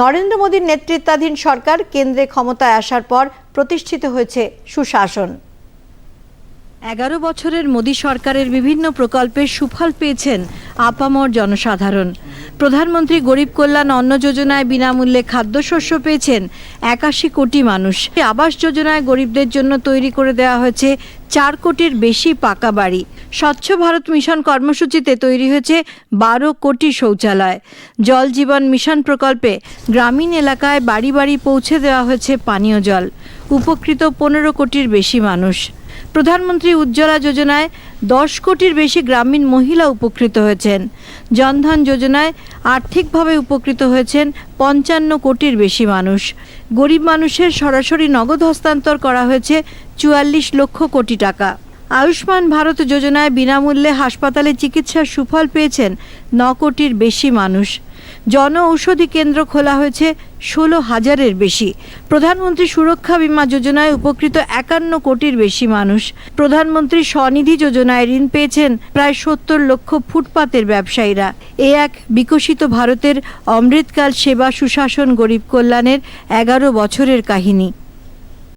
নরেন্দ্র মোদীর নেতৃত্বাধীন সরকার কেন্দ্রে ক্ষমতায় আসার পর প্রতিষ্ঠিত হয়েছে সুশাসন। এগারো বছরের মোদী সরকারের বিভিন্ন প্রকল্পের সুফল পেয়েছেন আপামর জনসাধারণ। প্রধানমন্ত্রী গরিব কল্যাণ অন্ন যোজনায় বিনামূল্যে খাদ্যশস্য পেয়েছেন একাশি কোটি মানুষ। আবাস যোজনায় গরিবদের জন্য তৈরি করে দেওয়া হয়েছে চার কোটির বেশি পাকা বাড়ি। স্বচ্ছ ভারত মিশন কর্মসূচিতে তৈরি হয়েছে বারো কোটি শৌচালয়। জল জীবন মিশন প্রকল্পে গ্রামীণ এলাকায় বাড়ি বাড়ি পৌঁছে দেওয়া হয়েছে পানীয় জল। উপকৃত পনেরো কোটির বেশি মানুষ। প্রধানমন্ত্রী উজ্জ্বলা যোজনায় দশ কোটির বেশি গ্রামীণ মহিলা উপকৃত হয়েছেন। জনধন যোজনায় আর্থিকভাবে উপকৃত হয়েছেন পঞ্চান্ন কোটির বেশি মানুষ। গরিব মানুষের সরাসরি নগদ হস্তান্তর করা হয়েছে চুয়াল্লিশ লক্ষ কোটি টাকা। আয়ুষ্মান ভারত যোজনায় বিনামূল্যে হাসপাতালে চিকিৎসার সুফল পেয়েছেন ন কোটির বেশি মানুষ। জন ঔষধি কেন্দ্র খোলা হয়েছে ষোলো হাজারের বেশি। প্রধানমন্ত্রী সুরক্ষা বিমা যোজনায় উপকৃত একান্ন কোটির বেশি মানুষ। প্রধানমন্ত্রী স্বনিধি যোজনায় ঋণ পেয়েছেন প্রায় সত্তর লক্ষ ফুটপাতের ব্যবসায়ীরা। এ এক বিকশিত ভারতের অমৃতকাল সেবা সুশাসন গরিব কল্যাণের এগারো বছরের কাহিনী।